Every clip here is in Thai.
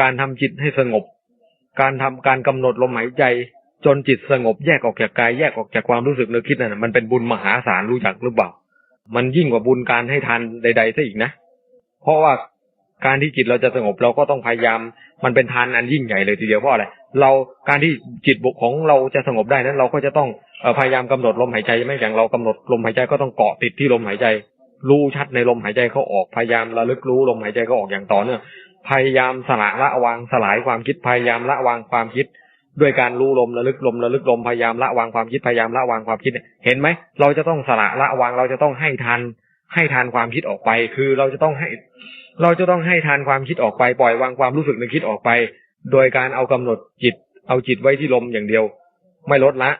การทำจิตให้สงบ การทำการกำหนดลมหายใจ จนจิตสงบแยกออกจากกายแยกออกจากความรู้สึกนึกคิดนั่นมันเป็นบุญมหาศาลรู้จักหรือเปล่า มันยิ่งกว่าบุญการให้ทานใดๆซะอีกนะ เพราะว่าการที่จิตเราจะสงบเราก็ต้องพยายาม มันเป็นทานอันยิ่งใหญ่เลยทีเดียวเพราะอะไรเราการที่จิตบุของเราจะสงบได้นั้น เราก็จะต้องพยายามกำหนดลมหายใจไม่อย่างเรากำหนดลมหายใจก็ต้องเกาะติดที่ลมหายใจ รู้ชัดในลมหายใจเขาออกพยายามระลึกรู้ลมหายใจเขาออกอย่างต่อเนื่อง พยายามสละละวางสลายความคิดพยายามละวางความคิด ด้วยการรู้ลมระลึกลมระลึกลมพยายามละวางความคิดพยายามละวางความคิดเห็นไหมเราจะต้องสละละวางเราจะต้องให้ทานให้ทานความคิดออกไป คือเราจะต้องให้ เราจะต้องให้ทานความคิดออกไปปล่อยวางความรู้สึกนึกคิดออกไป โดยการเอากำหนดจิต เอาจิตไว้ที่ลมอย่างเดียว ไม่ลดละ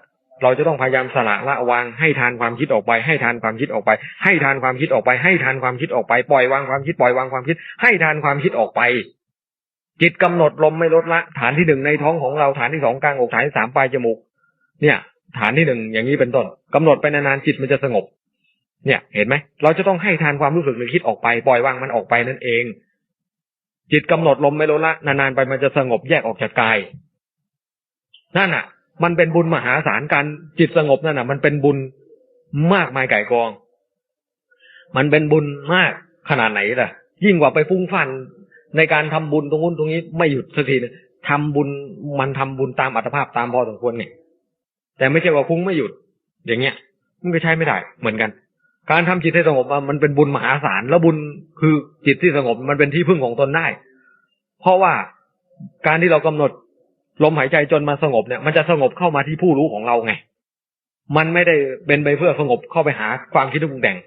เราจะต้องพยายามสละละวางให้ทานความคิดออกไป ให้ทานความคิดออกไป ให้ทานความคิดออกไป ให้ทานความคิดออกไปปล่อยวางความคิดปล่อยวางความคิด ให้ทานความคิดออกไป จิตกำหนดลมไม่ลดละ ฐานที่หนึ่งในท้องของเราฐานที่สองกลางอกฐานที่สามปลายจมูก เนี่ย ฐานที่หนึ่งอย่างนี้เป็นต้นกำหนดไปนานๆจิตมันจะสงบ เนี่ย เห็นไหมเราจะต้องให้ทานความรู้สึกนึกคิดออกไปปล่อยวางมันออกไปนั่นเอง จิตกำหนดลมไม่ลดละนานๆไปมันจะสงบแยกออกจากกายนั่นอะ มันเป็นบุญมหาศาลการจิตสงบนั่นน่ะมันเป็นบุญมากมายไก่กอง มันเป็นบุญมากขนาดไหนล่ะ ยิ่งกว่าไปฟุ้งฟันในการทำบุญตรงนู้นตรงนี้ไม่หยุดสักทีนึงทำบุญมันทำบุญตามอัตภาพตามพอสมควรเนี่ย แต่ไม่ใช่ว่าฟุ้งไม่หยุด อย่างเงี้ย มันก็ใช้ไม่ได้เหมือนกัน การทำจิตให้สงบมันเป็นบุญมหาศาลแล้วบุญคือจิตที่สงบมันเป็นที่พึ่งของตนได้ เพราะว่าการที่เรากำหนด ลมหายใจจนมาสงบเนี่ย มันจะสงบเข้ามาที่ผู้รู้ของเราไง มันไม่ได้เป็นไปเพื่อสงบเข้าไปหาความคิดที่ปรุงแต่ง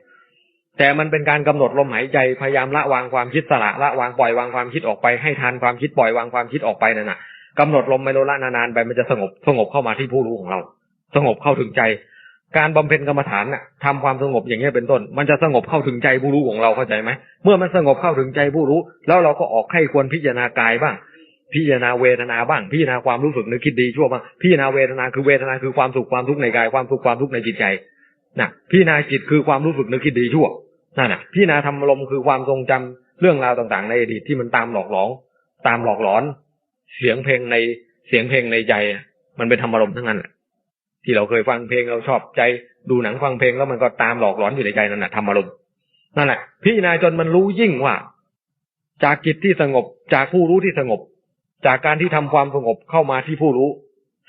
แต่มันเป็นการกำหนดลมหายใจพยายามละวางความคิดสละละวางปล่อยวางความคิดออกไปให้ทานความคิดปล่อยวางความคิดออกไปนั่นน่ะกำหนดลมไม่ลละนานๆไปมันจะสงบสงบเข้ามาที่ผู้รู้ของเรา สงบเข้าถึงใจ การบำเพ็ญกรรมฐานน่ะทำความสงบอย่างนี้ยเป็นต้น มันจะสงบเข้าถึงใจผู้รู้ของเราเข้าใจไหมเมื่อมันสงบเข้าถึงใจผู้รู้ แล้วเราก็ออกให้ควรพิจารณากายบ้าง พิจารณาเวทนาบ้าง พิจารณาความรู้สึกนึกคิดดีชั่วบ้างพิจารณาเวทนาคือเวทนาคือความสุขความทุกข์ในกายความสุขความทุกข์ในจิตใจนะพิจารณาจิตคือความรู้สึกนึกคิดดีชั่วนั่นน่ะพิจารณาธรรมลมคือความทรงจำเรื่องราวต่างๆ ในอดีตที่มันตามหลอกหลอนตามหลอกหลอน เสียงเพลงในเสียงเพลงในใจ มันเป็นธรรมลมทั้งนั้นแหละที่เราเคยฟังเพลงเราชอบใจ ดูหนังฟังเพลงแล้วมันก็ตามหลอกหลอนอยู่ในใจนั่นแหละธรรมลมนั่นแหละพิจารณาจนมันรู้ยิ่งว่า จากจิตที่สงบจากผู้รู้ที่สงบ จากการที่ทำความสงบเข้ามาที่ผู้รู้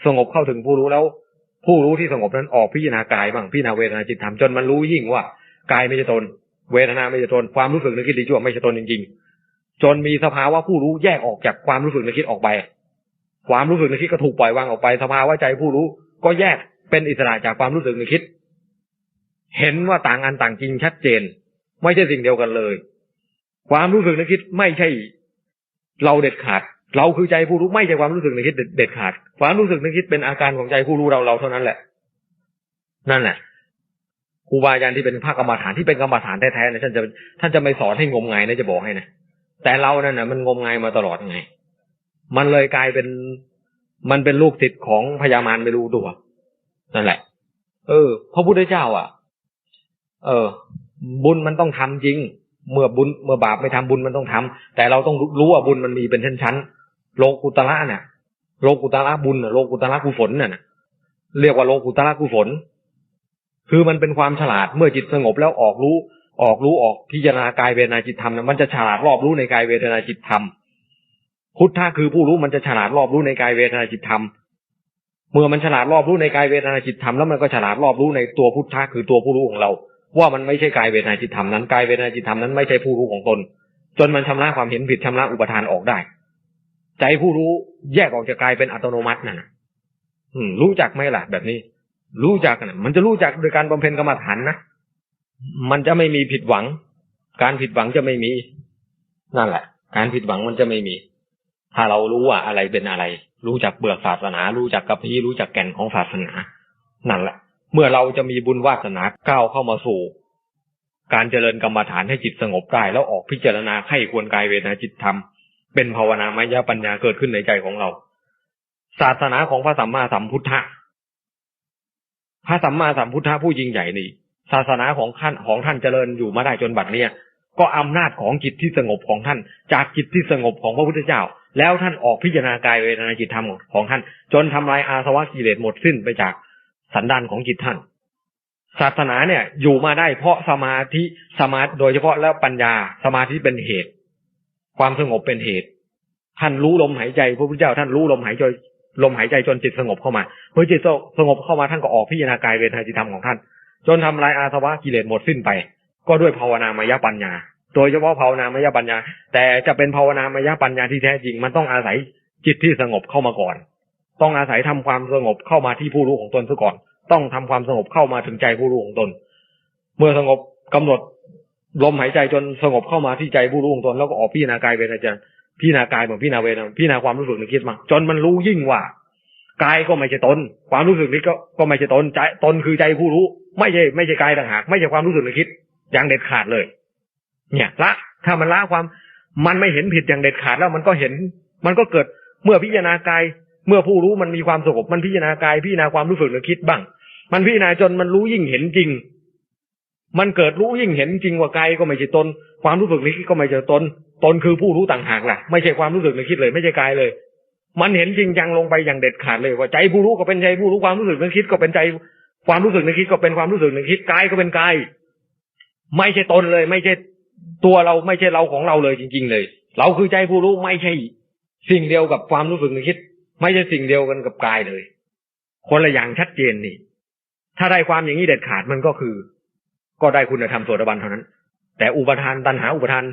สงบเข้าถึงผู้รู้แล้ว ผู้รู้ที่สงบนั้นออกพิจารณากายบ้างพิจารณาเวทนาจิตธรรมจนมันรู้ยิ่งว่ากายไม่ใช่ตน เวทนาไม่ใช่ตน ความรู้สึกนึกคิดดีชั่วไม่ใช่ตนจริงๆ จนมีสภาวะผู้รู้แยกออกจากความรู้สึกนึกคิดออกไป ความรู้สึกนึกคิดก็ถูกปล่อยวางออกไป สภาวะใจผู้รู้ก็แยกเป็นอิสระจากความรู้สึกนึกคิด เห็นว่าต่างอันต่างจริงชัดเจน ไม่ใช่สิ่งเดียวกันเลย ความรู้สึกนึกคิดไม่ใช่เราเด็ดขาด เราคือใจผู้รู้ไม่ใช่ความรู้สึกนึกคิดเด็ดขาด ความรู้สึกนึกคิดเป็นอาการของใจผู้รู้เราเราเท่านั้นแหละ นั่นแหละครูบาอาจารย์ที่เป็นภาคกรรมฐานที่เป็นกรรมฐานแท้ๆนี่ยท่านจะท่านจะไม่สอนให้งมงายนะจะบอกให้นะแต่เรานั่นน่ะมันงมงายมาตลอดไง มันเลยกลายเป็น มันเป็นลูกติดของพญามารไม่รู้ตัวนั่นแหละ เออพระพุทธเจ้า อะ เออ บุญมันต้องทำจริง เมื่อบุญเมื่อบาปไม่ทำบุญมันต้องทำแต่เราต้องรู้ว่าบุญมันมีเป็นชั้นๆ โลกุตละเนี่ยโลกุตละบุญโลกุตละกุศลน่ะเรียกว่าโลกุตละกุศล คือมันเป็นความฉลาดเมื่อจิตสงบแล้วออกรู้ ออกรู้ออกพิจารณากายเวทนาจิตธรรมนะมันจะฉลาดรอบรู้ในกายเวทนาจิตธรรมพุทธะคือผู้รู้มันจะฉลาดรอบรู้ในกายเวทนาจิตธรรมเมื่อมันฉลาดรอบรู้ในกายเวทนาจิตธรรมแล้วมันก็ฉลาดรอบรู้ในตัวพุทธะคือตัวผู้รู้ของเรา ว่ามันไม่ใช่กายเวทนาจิตธรรมนั้นกายเวทนาจิตธรรมนั้นไม่ใช่ผู้รู้ของตน จนมันชำระความเห็นผิดชำระอุปทานออกได้ ใจผู้รู้แยกออกจากกายเป็นอัตโนมัตินั่นอืมรู้จักไหมล่ะ แบบนี้ รู้จักนะมันจะรู้จักโดยการบำเพ็ญกรรมฐานนะมันจะไม่มีผิดหวัง การผิดหวังจะไม่มี นั่นแหละ การผิดหวังมันจะไม่มี ถ้าเรารู้ว่าอะไรเป็นอะไร รู้จักเบือกศาสนา รู้จักกระพี้รู้จักแก่นของศาสนา นั่นแหละ เมื่อเราจะมีบุญวาสนาก้าวเข้ามาสู่ การเจริญกรรมฐานให้จิตสงบได้แล้วออกพิจารณาให้ควรกายเวทนาจิตธรรม เป็นภาวนามายปัญญาเกิดขึ้นในใจของเรา ศาสนาของพระสัมมาสัมพุทธะพระสัมมาสัมพุทธะผู้ยิ่งใหญ่นี่ ศาสนาของท่านของท่านเจริญอยู่มาได้จนบัดเนี้ยก็อำนาจของจิตที่สงบของท่าน จากจิตที่สงบของพระพุทธเจ้า แล้วท่านออกพิจารณากายเวทนาจิตธรรมของท่าน จนทำลายอาสวะกิเลสหมดสิ้นไปจากสันดานของจิตท่าน ศาสนาเนี่ยอยู่มาได้เพราะสมาธิสมาโดยเฉพาะแล้วปัญญาสมาธิเป็นเหตุ ความสงบเป็นเหตุ ท่านรู้ลมหายใจพระพุทธเจ้าท่านรู้ลมหายใจลมหายใจจนจิตสงบเข้ามาเมื่อจิตสงบเข้ามาท่านก็ออกพิจารณากายเวทนาจิตธรรมของท่าน จนทำลายอาสวะกิเลสหมดสิ้นไป ก็ด้วยภาวนามายปัญญา โดยเฉพาะภาวนามายปัญญา แต่จะเป็นภาวนามายปัญญาที่แท้จริง มันต้องอาศัยจิตที่สงบเข้ามาก่อน ต้องอาศัยทำความสงบเข้ามาที่ผู้รู้ของตนซะก่อน ต้องทำความสงบเข้ามาถึงใจผู้รู้ของตน เมื่อสงบกำหนด ลมหายใจจนสงบเข้ามาที่ใจผู้รู้องตนแล้วก็ออกพิจารณากายเวทนาจิตพิจารณากายเหมือนพิจารณาเวทนาพิจารณาความรู้สึกนึกคิดมา จนมันรู้ยิ่งว่ากายก็ไม่ใช่ตน ความรู้สึกนี้ก็ก็ไม่ใช่ตนใจตนคือใจผู้รู้ ไม่ใช่ไม่ใช่กายต่างหากไม่ใช่ความรู้สึกนึกคิด อย่างเด็ดขาดเลย เนี่ยละถ้ามันละความมันไม่เห็นผิดอย่างเด็ดขาดแล้วมันก็เห็น มันก็เกิดเมื่อพิจารณากายเมื่อผู้รู้มันมีความสงบมันพิจารณากายพิจารณาความรู้สึกนึกคิดบ้าง มันพิจารณาจนมันรู้ยิ่งเห็นจริง มันเกิดรู้ยิ่งเห็นจริงว่ากายก็ไม่ใช่ตน ความรู้สึกนึกคิดก็ไม่ใช่ตน ตนคือผู้รู้ต่างหากล่ะ ไม่ใช่ความรู้สึกนึกคิดเลย ไม่ใช่กายเลย มันเห็นจริงจังลงไปอย่างเด็ดขาดเลย ว่าใจผู้รู้ก็เป็นใจผู้รู้ความรู้สึกนึกคิดก็เป็นใจ ความรู้สึกนึกคิดก็เป็นความรู้สึกนึกคิดกายก็เป็นกายไม่ใช่ตนเลย ไม่ใช่ตัวเราไม่ใช่เราของเราเลยจริง ๆ เลย เราคือใจผู้รู้ไม่ใช่ สิ่งเดียวกับความรู้สึกนึกคิด ไม่ใช่สิ่งเดียวกันกับกายเลย คนละอย่างชัดเจนนี่ ถ้าได้ความอย่างนี้เด็ดขาดมันก็คือ ก็ได้คุณธรรมโสดาบันเท่านั้น แต่อุปทานตัณหาอุปทาน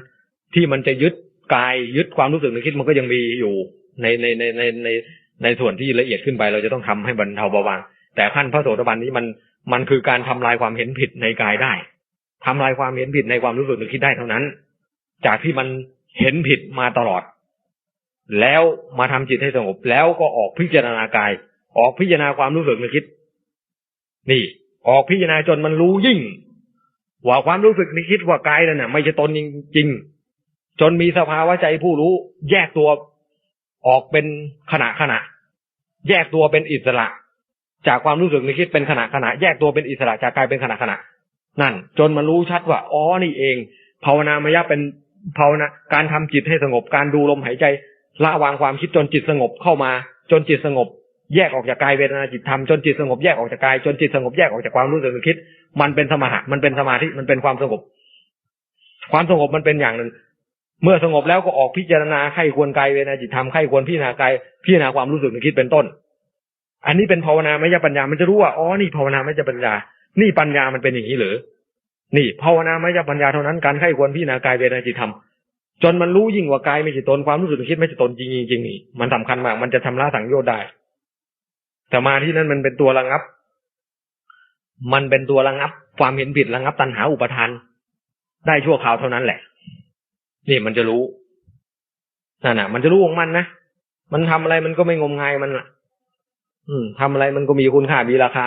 ที่มันจะยึดกายยึดความรู้สึกนึกคิดมันก็ยังมีอยู่ในในในในในในส่วนที่ละเอียดขึ้นไป เราจะต้องทำให้บรรเทาเบาบาง แต่ขั้นพระโสดาบันนี้มันมันคือการทำลายความเห็นผิดในกายได้ทำลายความเห็นผิดในความรู้สึกนึกคิดได้เท่านั้น จากที่มันเห็นผิดมาตลอด แล้วมาทำจิตให้สงบแล้วก็ออกพิจารณากาย ออกพิจารณาความรู้สึกนึกคิด นี่ ออกพิจารณาจนมันรู้ยิ่ง ว่าความรู้สึกนึกคิดว่ากายนั่นน่ะไม่ใช่ตนจริงๆจนมีสภาวะใจผู้รู้ แยกตัวออกเป็นขณะขณะ แยกตัวเป็นอิสระ จากความรู้สึกนึกคิดเป็นขณะขณะ แยกตัวเป็นอิสระจากกายเป็นขณะขณะ นั่น จนมันรู้ชัดว่าอ๋อนี่เอง ภาวนามยะเป็นภาวนาการทำจิตให้สงบการดูลมหายใจละวางความคิดจนจิตสงบเข้ามา จนจิตสงบ แยกออกจากกายเวทนาจิตธรรมจนจิตสงบแยกออกจากกายจนจิตสงบแยกออกจากความรู้สึกนึกคิด มันเป็นสมาธิมันเป็นสมาธิมันเป็นความสงบ ความสงบมันเป็นอย่างหนึ่ง เมื่อสงบแล้วก็ออกพิจารณาไข้ควรกายเวทนาจิตธรรมไข้ควรพิจารณากายพิจารณาความรู้สึกนึกคิดเป็นต้น อันนี้เป็นภาวนามยปัญญา มันจะรู้ว่าอ๋อนี่ภาวนามยปัญญา นี่ปัญญามันเป็นอย่างนี้หรือนี่ภาวนามยปัญญาเท่านั้นการไข้ควรพิจารณากายเวทนาจิตธรรมจนมันรู้ยิ่งกว่ากายไม่ใช่ตนความรู้สึกนึกคิดไม่ใช่ตนจริงจริงนี่มันสำคัญมาก มันจะทำละสังโยชน์ได้ สมาธินั้นมันเป็นตัวระงับ มันเป็นตัวระงับ ความเห็นผิดระงับตัณหาอุปทาน ได้ชั่วคราวเท่านั้นแหละ นี่มันจะรู้นั่นน่ะ มันจะรู้ของมันนะมันทำอะไรมันก็ไม่งมงายมันล่ะอืมทำอะไรมันก็มีคุณค่ามีราคา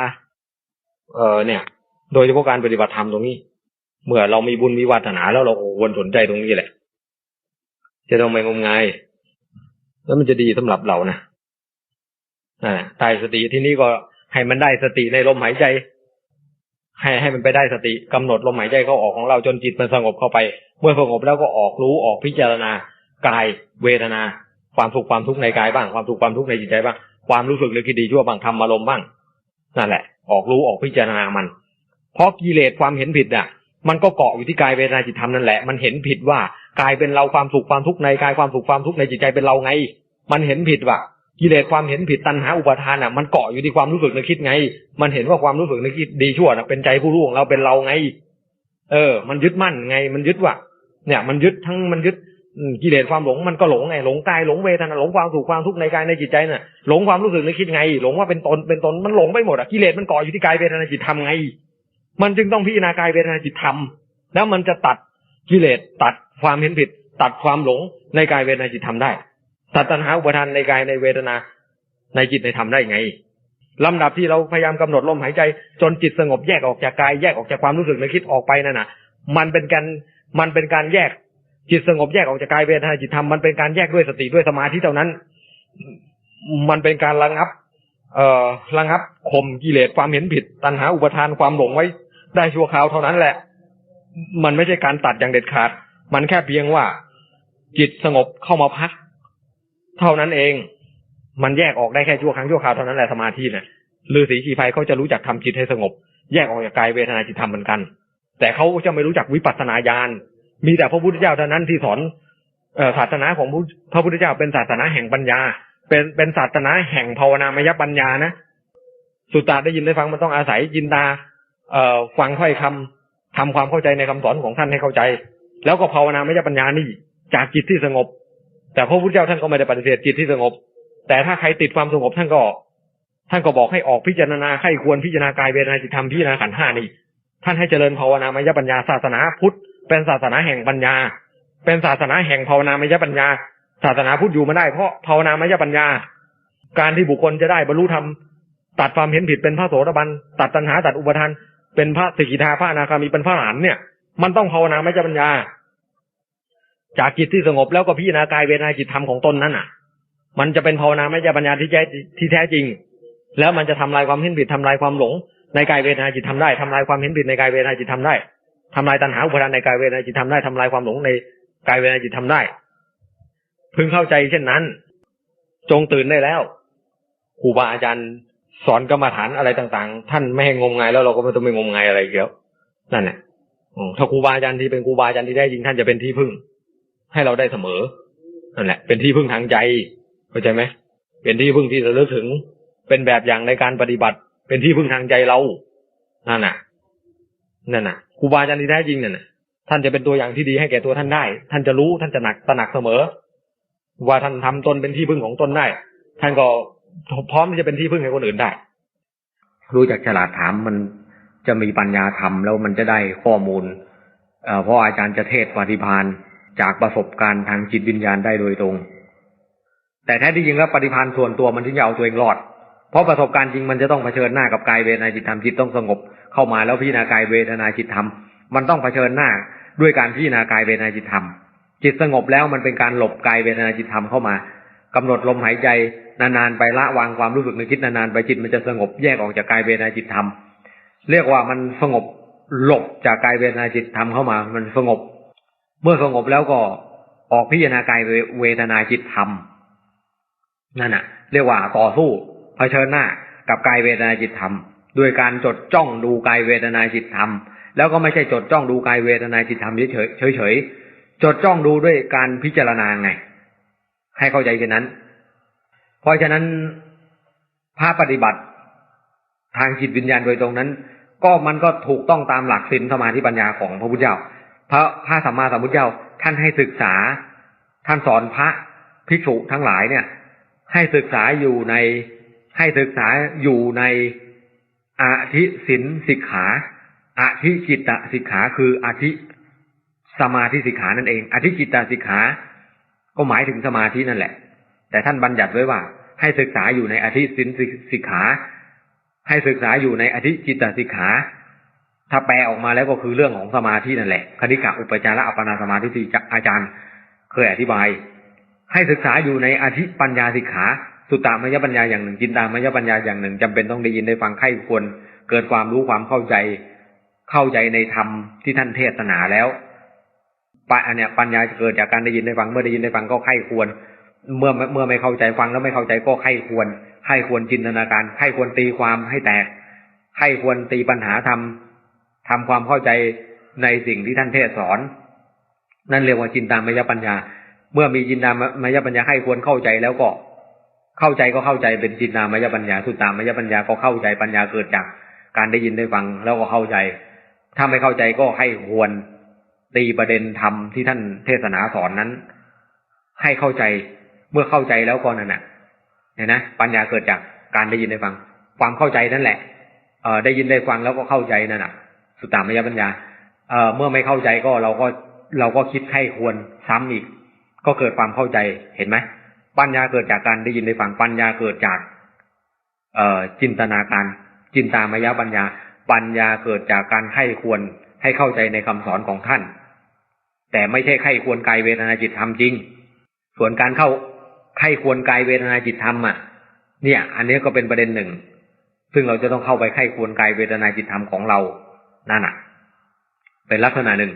เออเนี่ย โดยเฉพาะการปฏิบัติธรรมตรงนี้ เมื่อเรามีบุญมีวาสนาแล้วเราควรสนใจตรงนี้แหละ จะต้องไม่งมงาย แล้วมันจะดีสำหรับเรานะ อ่าตายสติที่นี่ก็ให้มันได้สติในลมหายใจ ให้ให้มันไปได้สติกำหนดลมหายใจเข้าออกของเราจนจิตมันสงบเข้าไป เมื่อสงบแล้วก็ออกรู้ออกพิจารณากายเวทนา ความสุขความทุกข์ในกายบ้าง ความสุขความทุกข์ในจิตใจบ้างความรู้สึกหรือคิดดีชั่วบ้างทำอารมณ์บ้างนั่นแหละ ออกรู้ออกพิจารณามัน เพราะกิเลสความเห็นผิดอะ มันก็เกาะอยู่ที่กายเวทนาจิตธรรมนั่นแหละ มันเห็นผิดว่ากายเป็นเราความสุขความทุกข์ในกายความสุขความทุกข์ในจิตใจเป็นเราไง มันเห็นผิดว่า กิเลสความเห็นผิดตัณหาอุปทานอะมันเกาะอยู่ที่ความรู้สึกนึกคิดไง มันเห็นว่าความรู้สึกนึกคิดดีชั่วนะเป็นใจผู้รู้ของเราเป็นเราไง เออ มันยึดมั่นไง มันยึดว่าเนี่ย มันยึดทั้งมันยึดกิเลสความหลงมันก็หลงไงหลงกายหลงเวทนาหลงความสุขความทุกข์ในกายในจิตใจน่ะหลงความรู้สึกนึกคิดไง หลงว่าเป็นตนเป็นตนมันหลงไปหมดอะกิเลสมันเกาะอยู่ที่กายเวทนาจิตธรรมไง มันจึงต้องพิจารณากายเวทนาจิตธรรมแล้วมันจะตัดกิเลสตัดความเห็นผิด ตัดความหลงในกายเวทนาจิตธรรมได้ ตัดตัณหาอุปทานในกายในเวทนา ในจิตในธรรมได้ไงลำดับที่เราพยายามกำหนดลมหายใจ จนจิตสงบแยกออกจากกายแยกออกจากความรู้สึกในคิดออกไปนั่นน่ะ มันเป็นการมันเป็นการแยกจิตสงบแยกออกจากกายเวทนาจิตธรรมมันเป็นการแยกด้วยสติด้วยสมาธิเท่านั้น มันเป็นการระงับ เอ่อระงับข่มกิเลสความเห็นผิด ตัณหาอุปทานความหลงไว้ ได้ชั่วคราวเท่านั้นแหละ มันไม่ใช่การตัดอย่างเด็ดขาด มันแค่เพียงว่า จิตสงบเข้ามาพัก เท่านั้นเอง มันแยกออกได้แค่ชั่วครั้งชั่วคราวเท่านั้นแหละสมาธิเนี่ยฤาษีชีภัยเขาจะรู้จักทำจิตให้สงบ แยกออกจากกายเวทนาจิตธรรมเหมือนกัน แต่เขาจะไม่รู้จักวิปัสสนาญาณมีแต่พระพุทธเจ้าเท่านั้นที่สอนศาสนาของพระพุทธเจ้าเป็นศาสนาแห่งปัญญา เป็นเป็นศาสนาแห่งภาวนามยปัญญานะสุตตาได้ยินได้ฟังมันต้องอาศัยยินดาเอ่อฟังค่อยคำทำความเข้าใจในคำสอนของท่านให้เข้าใจ แล้วก็ภาวนามยปัญญานี่ จากจิตที่สงบ แต่พระพุทธเจ้าท่านก็ไม่ได้ปฏิเสธจิตที่สงบ แต่ถ้าใครติดความสงบท่านก็ ท่านก็บอกให้ออกพิจารณาให้ควรพิจารณากายเวทนาจิตธรรมพิจารณาขันธ์ห้านี่ ท่านให้เจริญภาวนามยปัญญาศาสนาพุทธ เป็นศาสนาแห่งปัญญา เป็นศาสนาแห่งภาวนามยปัญญา ศาสนาพุทธอยู่มาได้เพราะภาวนามยปัญญา การที่บุคคลจะได้บรรลุธรรมตัดความเห็นผิดเป็นพระโสดาบันตัดตัณหาตัดอุปทานเป็นพระสิกิทาพระอนาคามีเป็นพระหลานเนี่ย มันต้องภาวนาไม่จะปัญญา จากจิตที่สงบแล้วก็พิจารณากายเวทนาจิตธรรมของตนนั้นอะ มันจะเป็นภาวนาไม่จะปัญญาที่แท้ที่แท้จริง แล้วมันจะทำลายความเห็นผิดทำลายความหลง ในกายเวทนาจิตทำได้ทำลายความเห็นผิดในกายเวทนาจิตทำได้ทำลายตัณหาอุปทานในกายเวทนาจิตทำได้ทำลายความหลงในกายเวทนาจิตทำได้ พึงเข้าใจเช่นนั้น จงตื่นได้แล้วครูบาอาจารย์สอนกรรมฐานอะไรต่างๆ ท่านไม่ให้งมงายแล้วเราก็ไม่ต้องไปงมงายอะไรเกี่ยวนั่นแหละถ้าครูบาอาจารย์ที่เป็นครูบาอาจารย์ที่ได้จริงท่านจะเป็นที่พึ่ง ให้เราได้เสมอนั่นแหละ เป็นที่พึ่งทางใจเข้าใจไหมเป็นที่พึ่งที่ระลึกถึง เป็นแบบอย่างในการปฏิบัติ เป็นที่พึ่งทางใจเรานั่นน่ะนั่นน่ะครูบาอาจารย์ที่แท้จริงเนี่ยท่านจะเป็นตัวอย่างที่ดีให้แก่ตัวท่านได้ ท่านจะรู้ท่านจะหนักตระหนักเสมอ ว่าท่านทำตนเป็นที่พึ่งของตนได้ ท่านก็พร้อมที่จะเป็นที่พึ่งให้คนอื่นได้ รู้จักฉลาดถามมันจะมีปัญญาธรรมแล้วมันจะได้ข้อมูลเพราะอาจารย์จะเทศปฏิพาน จากประสบการณ์ทางจิตวิญญาณได้โดยตรง แต่แท้ที่จริงแล้วปฏิพานธ์ส่วนตัวมันถึงจะเอาตัวเองรอด เพราะประสบการณ์จริงมันจะต้องเผชิญหน้ากับกายเวทนาจิตธรรมจิตต้องสงบ เข้ามาแล้วพิจารณากายเวทนาจิตธรรมมันต้องเผชิญหน้าด้วยการพิจารณากายเวทนาจิตธรรมจิตสงบแล้วมันเป็นการหลบกายเวทนาจิตธรรมเข้ามากำหนดลมหายใจนานๆไปละวางความรู้สึกนึกคิดนานๆไปจิตมันจะสงบแยกออกจากกายเวทนาจิตธรรมเรียกว่ามันสงบหลบจากกายเวทนาจิตธรรมเข้ามา มันสงบ เมื่อสงบแล้วก็ออกพิจารณากายเวทนาจิตธรรมนั่นน่ะ เรียกว่าต่อสู้เผชิญหน้ากับกายเวทนาจิตธรรมด้วยการจดจ้องดูกายเวทนาจิตธรรม แล้วก็ไม่ใช่จดจ้องดูกายเวทนาจิตธรรมเฉยเฉยจดจ้องดูด้วยการพิจารณาไง ให้เข้าใจเช่นนั้น เพราะฉะนั้นภาพปฏิบัติทางจิตวิญญาณโดยตรงนั้น ก็มันก็ถูกต้องตามหลักศีลสมาธิปัญญาของพระพุทธเจ้า พระพระสัมมาสัมพุทธเจ้าท่านให้ศึกษา ท่านสอนพระภิกษุทั้งหลายเนี่ย ให้ศึกษาอยู่ในให้ศึกษาอยู่ในอาธิศินสิกขาอาธิจิตตสิกขาคืออาธิสมาธิสิกขานั่นเองอาธิจิตตสิกขา ก็หมายถึงสมาธินั่นแหละ แต่ท่านบัญญัติไว้ว่า ให้ศึกษาอยู่ในอธิสินสิกขา ให้ศึกษาอยู่ในอธิจิตสิกขา ถ้าแปลออกมาแล้วก็คือเรื่องของสมาธินั่นแหละคณิกะอุปจาระอัปปนาสมาธิที่อาจารย์เคยอธิบาย ให้ศึกษาอยู่ในอธิปัญญาสิกขา สุตตามยปัญญาอย่างหนึ่งจินตามยปัญญาอย่างหนึ่งจำเป็นต้องได้ยินได้ฟังไข้ควรเกิดความรู้ความเข้าใจ เข้าใจในธรรมที่ท่านเทศนาแล้วปะเนี่ยปัญญาจะเกิดจากการได้ยินได้ฟังเมื่อได้ยินได้ฟังก็ไข้ควร เมื่อเมื่อไม่เข้าใจฟังแล้วไม่เข้าใจก็ให้ควรให้ควรจินตนาการให้ควรตีความให้แตกให้ควรตีปัญหาทำ ทำความเข้าใจในสิ่งที่ท่านเทศสอน นั่นเรียกว่าจินตามยปัญญา เมื่อมีจินตามยปัญญาให้ควรเข้าใจแล้วก็ เข้าใจก็เข้าใจเป็นจินตามยปัญญาสุตตามยปัญญาก็เข้าใจปัญญาเกิดจากการได้ยินได้ฟังแล้วก็เข้าใจ ถ้าไม่เข้าใจก็ให้ควรตีประเด็นธรรมที่ท่านเทศนาสอนนั้น ให้เข้าใจเมื่อเข้าใจแล้วก็นั่นน่ะเนี่ยนะปัญญาเกิดจากการได้ยินได้ฟัง ความเข้าใจนั่นแหละเออได้ยินได้ฟังแล้วก็เข้าใจนั่นน่ะ สุตตามยปัญญาเออเมื่อไม่เข้าใจก็เราก็เราก็คิดให้ควรซ้ำอีก ก็เกิดความเข้าใจเห็นไหมปัญญาเกิดจากการได้ยินได้ฟังปัญญาเกิดจาก เอ่อจินตนาการ จินตามยปัญญา ปัญญาเกิดจากการให้ควรให้เข้าใจในคำสอนของท่าน แต่ไม่ใช่ให้ควรกายเวทนาจิตทำจริง ส่วนการเข้าใครควรกายเวทนาจิตธรรมอะ เนี่ย อันนี้ก็เป็นประเด็นหนึ่ง ซึ่งเราจะต้องเข้าไปไข้ควรกายเวทนาจิตธรรมของเรา นั่นอะ เป็นลักษณะหนึ่ง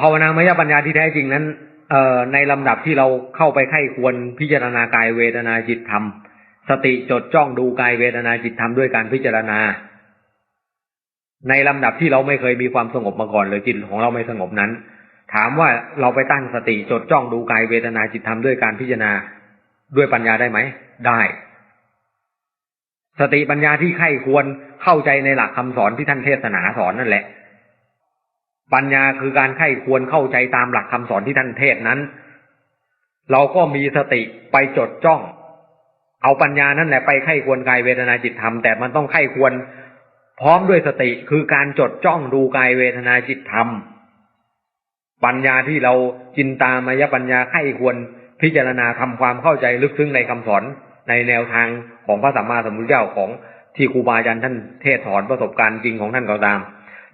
ภาวนามยปัญญาที่แท้จริงนั้นเอในลำดับที่เราเข้าไปไข้ควรพิจารณากายเวทนาจิตธรรม สติจดจ้องดูกายเวทนาจิตธรรมด้วยการพิจารณา ในลำดับที่เราไม่เคยมีความสงบมาก่อนเลยจิตของเราไม่สงบนั้น ถามว่าเราไปตั้งสติจดจ้องดูกายเวทนาจิตธรรมด้วยการพิจารณาด้วยปัญญาได้ไหม ได้ สติปัญญาที่ไข้ควรเข้าใจในหลักคำสอนที่ท่านเทศนาสอนนั่นแหละ ปัญญาคือการไข้ควรเข้าใจตามหลักคำสอนที่ท่านเทศนั้น เราก็มีสติไปจดจ้อง เอาปัญญานั่นแหละไปไข้ควรกายเวทนาจิตธรรมแต่มันต้องไข้ควร พร้อมด้วยสติคือการจดจ้องดูกายเวทนาจิตธรรมปัญญาที่เราจินตามายปัญญาไข้ควรพิจารณาทำความเข้าใจลึกซึ้งในคำสอน ในแนวทางของพระสัมมาสัมพุทธเจ้าของที่ครูบาอาจารย์ท่านเทศสอนประสบการณ์จริงของท่านก็ตาม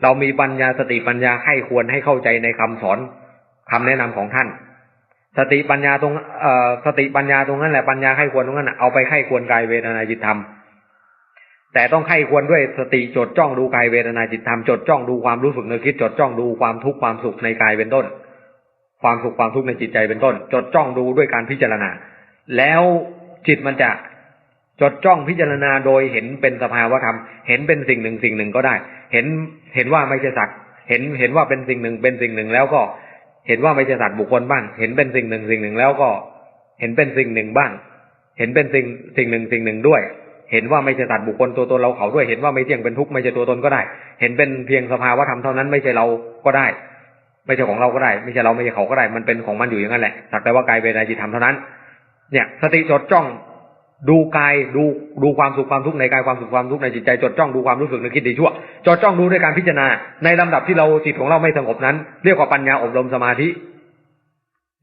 เรามีปัญญาสติปัญญาให้ควรให้เข้าใจในคำสอนคำแนะนำของท่าน สติปัญญาตรงเอ่อสติปัญญาตรงนั้นแหละปัญญาให้ควรตรงนั้นเอาไปให้ควรกายเวทนาจิตธรรมแต่ต้องให้ควรด้วยสติจดจ้องดูกายเวทนาจิตธรรมจดจ้องดูความรู้สึกนึกคิดจดจ้องดูความทุกข์ความสุขในกายเป็นต้น ความสุขความทุกข์ในจิตใจเป็นต้น จดจ้องดูด้วยการพิจารณา แล้ว จิตมันจะจดจ้องพิจารณาโดยเห็นเป็นสภาวะธรรม เห็นเป็นสิ่งหนึ่งสิ่งหนึ่งก็ได้ เห็นเห็นว่าไม่ใช่สัตว์เห็นเห็นว่าเป็นสิ่งหนึ่งเป็นสิ่งหนึ่งแล้วก็เห็นว่าไม่ใช่สัตว์บุคคลบ้าง เห็นเป็นสิ่งหนึ่งสิ่งหนึ่งแล้วก็ เห็นเป็นสิ่งหนึ่งบ้าง เห็นเป็นสิ่งสิ่งหนึ่งสิ่งหนึ่งด้วย เห็นว่าไม่ใช่สัตว์บุคคลตัวตนเราเขาด้วย เห็นว่าไม่เที่ยงเป็นทุกข์ไม่ใช่ตัวตนก็ได้ เห็นเป็นเพียงสภาวะธรรมเท่านั้นไม่ใช่เราก็ได้ ไม่ใช่ของเราก็ได้ ไม่ใช่เราไม่ใช่เขาก็ได้ มันเป็นของมันอยู่อย่างนั้นแหละสักแต่ว่ากายเวทนาจิตธรรมเท่านั้น เนี่ย สติจดจ้อง ดูกายดูดูความสุขความทุกข์ในกายความสุขความทุกข์ในจิตใจจดจ้องดูความรู้สึกนึกคิดดีชั่วจดจ้องดูด้วยการพิจารณา ในลำดับที่เราจิตของเราไม่สงบนั้น เรียกว่าปัญญาอบรมสมาธิ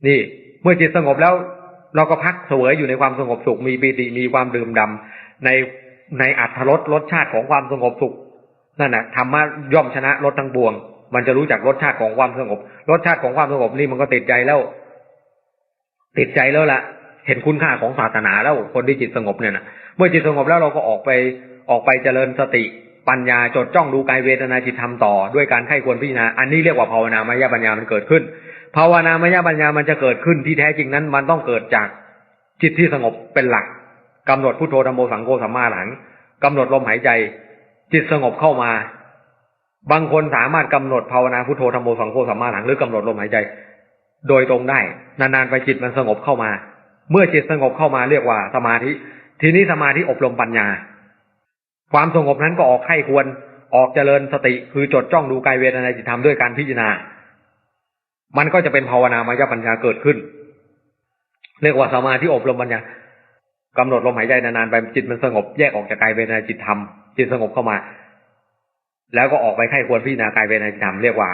นี่ เมื่อจิตสงบแล้ว เราก็พักเสวยอยู่ในความสงบสุขมีปีติมีความดื่มดำในในอัตรสรสชาติของความสงบสุขนั่นนะธรรมะย่อมชนะรสทั้งปวง มันจะรู้จักรสชาติของความสงบ รสชาติของความสงบนี่มันก็ติดใจแล้ว ติดใจแล้วล่ะ เห็นคุณค่าของศาสนาแล้วคนที่จิตสงบเนี่ยนะเมื่อจิตสงบแล้วเราก็ออกไปออกไปเจริญสติปัญญาจดจ้องดูกายเวทนาจิตธรรมต่อ ด้วยการไข้ควรพิจารณาอันนี้เรียกว่าภาวนามายปัญญามันเกิดขึ้น ภาวนามายปัญญามันจะเกิดขึ้นที่แท้จริงนั้น มันต้องเกิดจากจิตที่สงบเป็นหลักกำหนดพุทโธธรรมโมสังโฆสัมมาหลังกำหนดลมหายใจ จิตสงบเข้ามา บางคนสามารถกำหนดภาวนาพุทโธธรรมโมสังโฆสัมมาหลังหรือกำหนดลมหายใจ โดยตรงได้ นานๆไปจิตมันสงบเข้ามา เมื่อจิตสงบเข้ามาเรียกว่าสมาธิ ทีนี้สมาธิอบรมปัญญา ความสงบนั้นก็ออกให้ควรออกเจริญสติ คือจดจ้องดูกายเวทนาจิตธรรมด้วยการพิจารณา มันก็จะเป็นภาวนามายปัญญาเกิดขึ้น เรียกว่าสมาธิอบรมปัญญากำหนดลมหายใจนานๆไปจิตมันสงบแยกออกจากกายเวทนาจิตธรรมจิตสงบเข้ามา แล้วก็ออกไปไข้ควรพิจารณากายเวทนาจิตธรรมเรียกว่า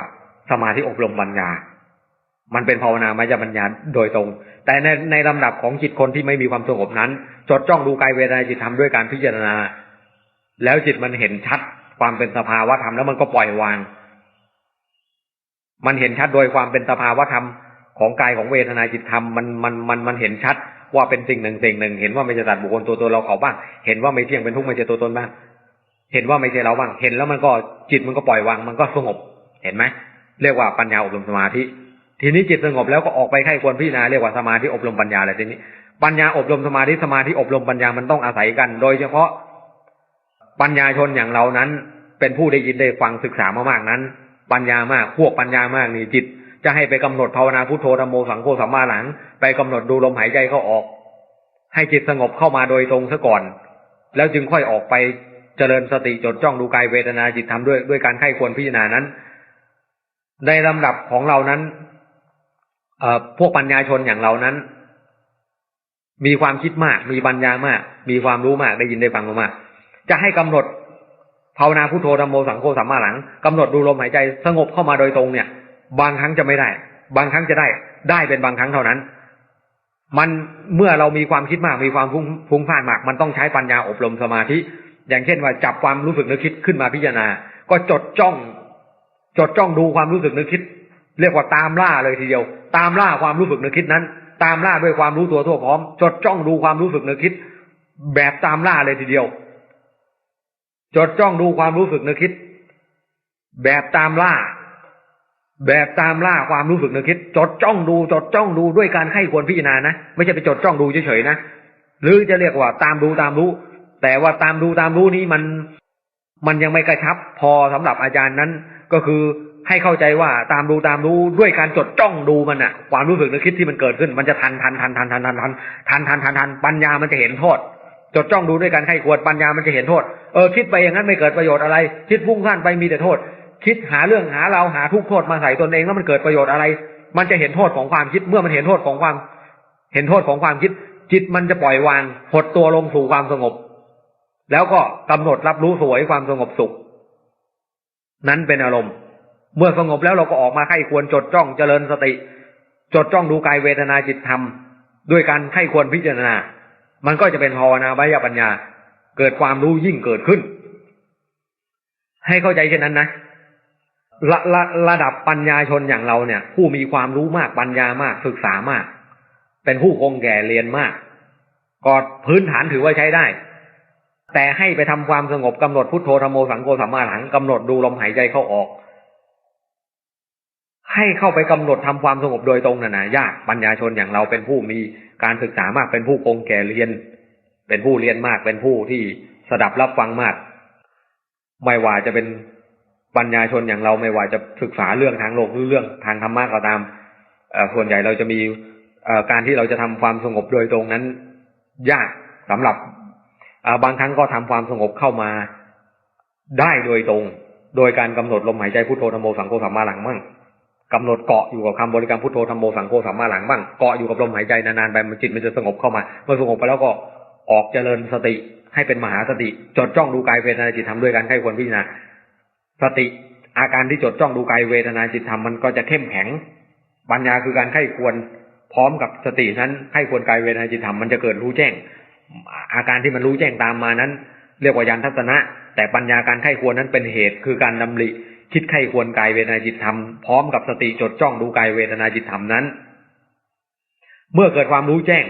สมาธิอบรมปัญญา มันเป็นภาวนามายปัญญาโดยตรง แต่ในในลำดับของจิตคนที่ไม่มีความสงบนั้น จดจ้องดูกายเวทนาจิตธรรมด้วยการพิจารณา แล้วจิตมันเห็นชัดความเป็นสภาวะธรรมแล้วมันก็ปล่อยวาง มันเห็นชัดโดยความเป็นสภาวะธรรมของกายของเวทนาจิตธรรมมันมันมันมันเห็นชัดว่าเป็นสิ่งหนึ่งสิ่งหนึ่ง เห็นว่าไม่ใช่สัตว์บุคคลตัวตนเราเขาบ้าง เห็นว่าไม่เที่ยงเป็นทุกข์ไม่ใช่ตัวตนบ้าง เห็นว่าไม่ใช่เราบ้าง เห็นแล้วมันก็จิตมันก็ปล่อยวาง มันก็สงบ เห็นไหมเรียกว่าปัญญาอบรมสมาธิ ทีนี้จิตสงบแล้วก็ออกไปไข้ควรพิจารณาเรียกว่าสมาธิอบรมปัญญาอะไรทีนี้ ปัญญาอบรมสมาธิสมาธิอบรมปัญญามันต้องอาศัยกัน โดยเฉพาะปัญญาชนอย่างเรานั้น เป็นผู้ได้ยินได้ฟังศึกษามามากนั้น ปัญญามากพวกปัญญามากนี่จิต จะให้ไปกำหนดภาวนาพุทโธธรรมโมสังโฆสัมมาหลัง ไปกำหนดดูลมหายใจเข้าออก ให้จิตสงบเข้ามาโดยตรงซะก่อน แล้วจึงค่อยออกไปเจริญสติจดจ้องดูกายเวทนาจิตทำด้วยด้วยการไข้ควรพิจารณานั้น ในลำดับของเรานั้น พวกปัญญาชนอย่างเรานั้น มีความคิดมาก มีปัญญามาก มีความรู้มากได้ยินได้ฟังมากจะให้กำหนดภาวนาพุทโธธรรมโมสังโฆสัมมาหลังกำหนดดูลมหายใจสงบเข้ามาโดยตรงเนี่ย บางครั้งจะไม่ได้ บางครั้งจะได้ ได้เป็นบางครั้งเท่านั้น มันเมื่อเรามีความคิดมาก มีความฟุ้งฟุ้งซ่านมาก มันต้องใช้ปัญญาอบรมสมาธิ อย่างเช่นว่าจับความรู้สึกนึกคิดขึ้นมาพิจารณา ก็จดจ้อง จดจ้องดูความรู้สึกนึกคิด เรียกว่าตามล่าเลยทีเดียว ตามล่าความรู้สึกนึกคิดนั้น ตามล่าด้วยความรู้ตัวทั่วพร้อม จดจ้องดูความรู้สึกนึกคิด แบบตามล่าเลยทีเดียว จดจ้องดูความรู้สึกนึกคิด แบบตามล่า แบบตามล่าความรู้สึกนึกคิด จดจ้องดู จดจ้องดูด้วยการให้ควรพิจารณานะไม่ใช่ไปจดจ้องดูเฉยๆนะหรือจะเรียกว่าตามดูตามรู้ แต่ว่าตามดูตามรู้นี้มันมันยังไม่กระชับ พอสำหรับอาจารย์นั้น ก็คือ ให้เข้าใจว่าตามดูตามรู้ด้วยการจดจ้องดูมันอะความรู้สึกนึกคิดที่มันเกิดขึ้น มันจะทันทันทันทันทันทันทันทันทันทันทันปัญญามันจะเห็นโทษ จดจ้องดูด้วยการไข้ควรปัญญามันจะเห็นโทษเออคิดไปอย่างนั้นไม่เกิดประโยชน์อะไร คิดพุ่งข้านไปมีแต่โทษ คิดหาเรื่องหาเราหาทุกโทษมาใส่ตนเองแล้วมันเกิดประโยชน์อะไร มันจะเห็นโทษของความคิดเมื่อมันเห็นโทษของความ เห็นโทษของความคิด จิตมันจะปล่อยวางหดตัวลงสู่ความสงบ แล้วก็กำหนดรับรู้สวยความสงบสุข นั้นเป็นอารมณ์ เมื่อสงบแล้วเราก็ออกมาไข้ควรจดจ้องเจริญสติ จดจ้องดูกายเวทนาจิตธรรม ด้วยการไข้ควรพิจารณา มันก็จะเป็นภาวนาวิยปัญญา เกิดความรู้ยิ่งเกิดขึ้น ให้เข้าใจเช่นนั้นนะระระระดับปัญญาชนอย่างเราเนี่ย ผู้มีความรู้มากปัญญามากศึกษามาก เป็นผู้คงแก่เรียนมากก็พื้นฐานถือว่าใช้ได้ แต่ให้ไปทำความสงบกำหนดพุทโธธรรมโมสังโฆสัมมาหลังกำหนดดูลมหายใจเข้าออก ให้เข้าไปกำหนดทำความสงบโดยตรงน่ะนะยากปัญญาชนอย่างเราเป็นผู้มีการศึกษามากเป็นผู้คงแก่เรียน เป็นผู้เรียนมากเป็นผู้ที่สดับรับฟังมาก ไม่ว่าจะเป็นปัญญาชนอย่างเราไม่ว่าจะศึกษาเรื่องทางโลกหรือเรื่องทางธรรมะก็ตามส่วนใหญ่เราจะมีการที่เราจะทำความสงบโดยตรงนั้น ยากสำหรับบางครั้งก็ทำความสงบเข้ามาได้โดยตรง โดยการกำหนดลมหายใจพุทโธธรรมโมสังโฆสัมมาหลังมั่ง กำหนดเกาะอยู่กับคำบริกรรมพุทโธธรรมโมสังโฆสัมมาหลังบ้างเกาะอยู่กับลมหายใจนานๆไปมันจิตมันจะสงบเข้ามาเมื่อสงบไปแล้วก็ออกเจริญสติให้เป็นมหาสติ จดจ้องดูกายเวทนาจิตทำด้วยกันให้ควรพิจารณาสติอาการที่จดจ้องดูกายเวทนาจิตธรรมมันก็จะเข้มแข็งปัญญาคือการไข้ควรพร้อมกับสตินั้นไข้ควรกายเวทนาจิตธรรมมันจะเกิดรู้แจ้ง อาการที่มันรู้แจ้งตามมานั้น เรียกว่ายานทัศนะ แต่ปัญญาการไข้ควรนั้นเป็นเหตุคือการดำริ คิดไข้ควรกายเวทนาจิตธรรมพร้อมกับสติจดจ้องดูกายเวทนาจิตธรรมนั้น เมื่อเกิดความรู้แจ้ง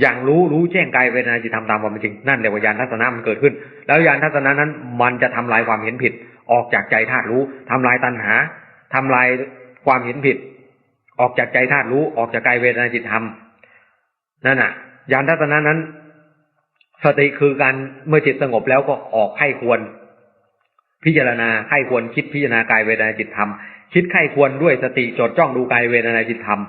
อย่างรู้รู้แจ้งกายเวทนาจิตธรรมตามความเป็นจริงนั่นเรียกว่ายานทัศนะมันเกิดขึ้น แล้วยานทัศนะนั้น มันจะทำลายความเห็นผิด ออกจากใจธาตุรู้ทำลายตัณหาทำลายความเห็นผิด ออกจากใจธาตุรู้ออกจากกายเวทนาจิตธรรมนั่นน่ะยานทัศนะนั้นสติคือการเมื่อจิตสงบแล้วก็ออกให้ควร พิจารณาให้ควรคิดพิจารณากายเวทนาจิตธรรม คิดไข้ควรด้วยสติจดจ้องดูกายเวทนาจิตธรรม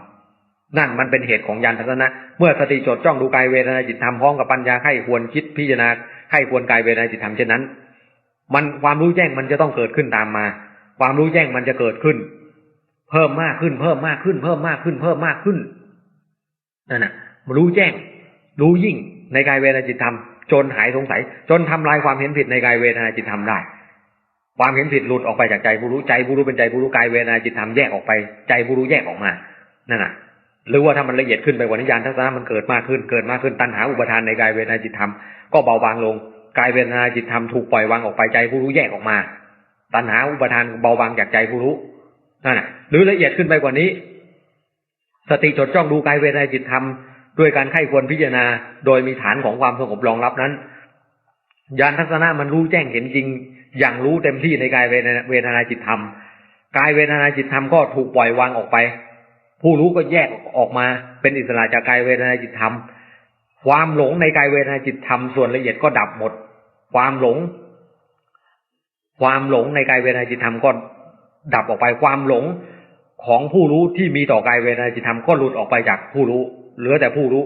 นั่นมันเป็นเหตุของยานทัศนะ เมื่อสติจดจ้องดูกายเวทนาจิตธรรมพร้อมกับปัญญาไข้ควรคิดพิจารณาไข้ควรกายเวทนาจิตธรรมเช่นนั้น มันความรู้แจ้งมันจะต้องเกิดขึ้นตามมา ความรู้แจ้งมันจะเกิดขึ้น เพิ่มมากขึ้นเพิ่มมากขึ้น เพิ่มมากขึ้น เพิ่มมากขึ้นนั่นน่ะรู้แจ้ง รู้ยิ่งในกายเวทนาจิตธรรมจนหายสงสัย จนทำลายความเห็นผิดในกายเวทนาจิตธรรมได้ ความเห็นผิดหลุดออกไปจากใจผู้รู้ใจผู้รู้เป็นใจผู้รู้กายเวนาจิตธรรมแยกออกไป ใจผู้รู้แยกออกมานั่นน่ะหรือว่าถ้ามันละเอียดขึ้นไปกว่านิยานทัศนะมันเกิดมากขึ้นเกิดมากขึ้นตัณหาอุปทานในกายเวนาจิตธรรมก็เบาบางลงกายเวนาจิตธรรมถูกปล่อยวางออกไปใจผู้รู้แยกออกมา ตัณหาอุปทานเบาบางจากใจผู้รู้นั่นน่ะหรือละเอียดขึ้นไปกว่านี้ สติจดจ้องดูกายเวนาจิตธรรมด้วยการไข้ควรพิจารณา โดยมีฐานของความสงบรองรับนั้น ยานทัศนะมันรู้แจ้งเห็นจริง อย่างรู้เต็มที่ในกายเวทนาจิตธรรมกายเวทนาจิตธรรมก็ถูกปล่อยวางออกไป ผู้รู้ก็แยกออกมาเป็นอิสระจากกายเวทนาจิตธรรม ความหลงในกายเวทนาจิตธรรมส่วนละเอียดก็ดับหมด ความหลง ความหลงในกายเวทนาจิตธรรมก็ดับออกไปความหลงของผู้รู้ที่มีต่อกายเวทนาจิตธรรมก็หลุดออกไปจากผู้รู้ เหลือแต่ผู้รู้